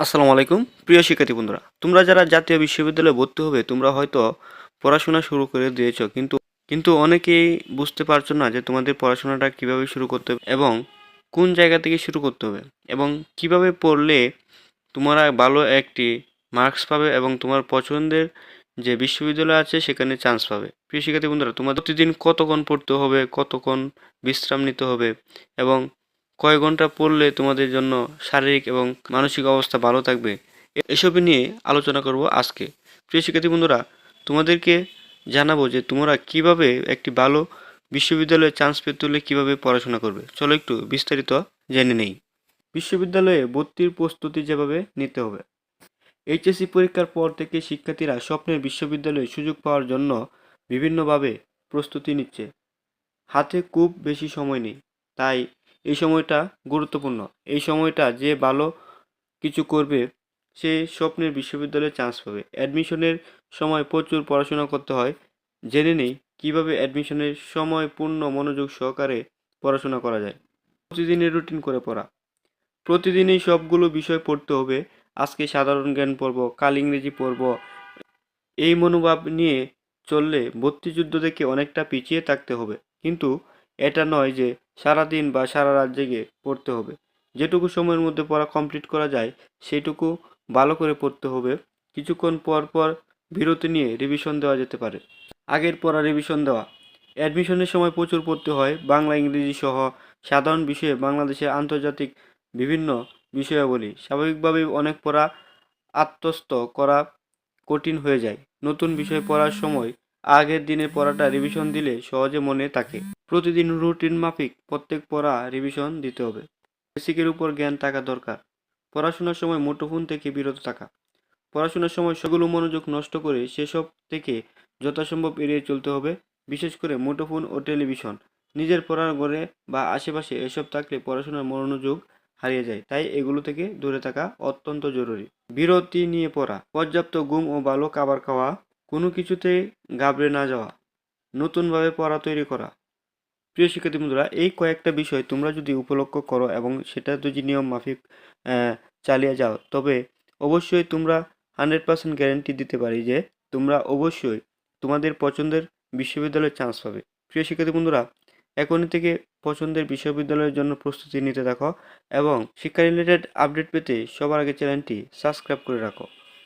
আসসালামু আলাইকুম। প্রিয় শিক্ষার্থী বন্ধুরা, তোমরা যারা জাতীয় বিশ্ববিদ্যালয়ে ভর্তি হবে, তোমরা হয়তো পড়াশোনা শুরু করে দিয়েছ, কিন্তু কিন্তু অনেকেই বুঝতে পারছ না যে তোমাদের পড়াশোনাটা কীভাবে শুরু করতে হবে এবং কোন জায়গা থেকে শুরু করতে হবে এবং কীভাবে পড়লে তোমরা ভালো একটি মার্কস পাবে এবং তোমার পছন্দের যে বিশ্ববিদ্যালয় আছে, সেখানে চান্স পাবে। প্রিয় শিক্ষার্থী বন্ধুরা, তোমাদের প্রতিদিন কতক্ষণ পড়তে হবে, কতক্ষণ বিশ্রাম নিতে হবে এবং কয় ঘণ্টা পড়লে তোমাদের জন্য শারীরিক এবং মানসিক অবস্থা ভালো থাকবে। এসব নিয়ে আলোচনা করব আজকে। প্রিয় শিক্ষার্থী বন্ধুরা, তোমাদেরকে জানাব যে তোমরা কীভাবে একটি ভালো বিশ্ববিদ্যালয়ে চান্স পেতে হলে কীভাবে পড়াশোনা করবে। চলো একটু বিস্তারিত জেনে নেই। বিশ্ববিদ্যালয়ে ভর্তির প্রস্তুতি যেভাবে নিতে হবে। এইচএসসি পরীক্ষার পর থেকে শিক্ষার্থীরা স্বপ্নের বিশ্ববিদ্যালয়ে সুযোগ পাওয়ার জন্য বিভিন্নভাবে প্রস্তুতি নিচ্ছে। হাতে খুব বেশি সময় নেই। তাই এই সময়টা গুরুত্বপূর্ণ। এই সময়টা যে ভালো কিছু করবে, সে স্বপ্নের বিশ্ববিদ্যালয়ে চান্স পাবে। অ্যাডমিশনের সময় প্রচুর পড়াশোনা করতে হয়। জেনে নেই কীভাবে অ্যাডমিশনের সময় পূর্ণ মনোযোগ সহকারে পড়াশোনা করা যায়। প্রতিদিনের রুটিন করে পড়া। প্রতিদিনই সবগুলো বিষয় পড়তে হবে। আজকে সাধারণ জ্ঞান পড়ব, কাল ইংরেজি পড়ব। এই মনোভাব নিয়ে চললে ভর্তি যুদ্ধ থেকে অনেকটা পিছিয়ে থাকতে হবে। কিন্তু এটা নয় যে সারাদিন বা সারা রাত জেগে পড়তে হবে। যেটুকু সময়ের মধ্যে পড়া কমপ্লিট করা যায় সেটুকু ভালো করে পড়তে হবে। কিছুক্ষণ পর পর বিরতি নিয়ে রিভিশন দেওয়া যেতে পারে। আগের পড়া রিভিশন দেওয়া। অ্যাডমিশনের সময় প্রচুর পড়তে হয়। বাংলা, ইংরেজি সহ সাধারণ বিষয়ে বাংলাদেশের আন্তর্জাতিক বিভিন্ন বিষয়াবলী স্বাভাবিকভাবেই অনেক পড়া আত্মস্থ করা কঠিন হয়ে যায়। নতুন বিষয় পড়ার সময় আগের দিনে পড়াটা রিভিশন দিলে সহজে মনে থাকে। প্রতিদিন রুটিন মাফিক প্রত্যেক পড়া রিভিশন দিতে হবে। বেসিকের উপর জ্ঞান থাকা দরকার। পড়াশোনার সময় মুঠোফোন থেকে বিরত থাকা। পড়াশোনার সময় সেগুলো মনোযোগ নষ্ট করে সেসব থেকে যথাসম্ভব এড়িয়ে চলতে হবে, বিশেষ করে মুঠোফোন ও টেলিভিশন। নিজের পড়ার ঘরে বা আশেপাশে এসব থাকলে পড়াশোনার মনোযোগ হারিয়ে যায়। তাই এগুলো থেকে দূরে থাকা অত্যন্ত জরুরি। বিরতি নিয়ে পড়া, পর্যাপ্ত ঘুম ও ভালো খাবার খাওয়া, কোনো কিছুতে ঘাবড়ে না যাওয়া, নতুনভাবে পড়া তৈরি করা প্রিয় শিক্ষার্থী বন্ধুরা, এই কয়েকটা বিষয় তোমরা যদি উপলক্ষ করো এবং সেটা যদি নিয়ম মাফিক চালিয়ে যাও, তবে অবশ্যই তোমরা হান্ড্রেড পার্সেন্ট গ্যারেন্টি দিতে পারি যে তোমরা অবশ্যই তোমাদের পছন্দের বিশ্ববিদ্যালয়ে চান্স পাবে। প্রিয় শিক্ষার্থী বন্ধুরা, এখনই থেকে পছন্দের বিশ্ববিদ্যালয়ের জন্য প্রস্তুতি নিতে থাকো এবং শিক্ষা রিলেটেড আপডেট পেতে সবার আগে চ্যানেলটি সাবস্ক্রাইব করে রাখো।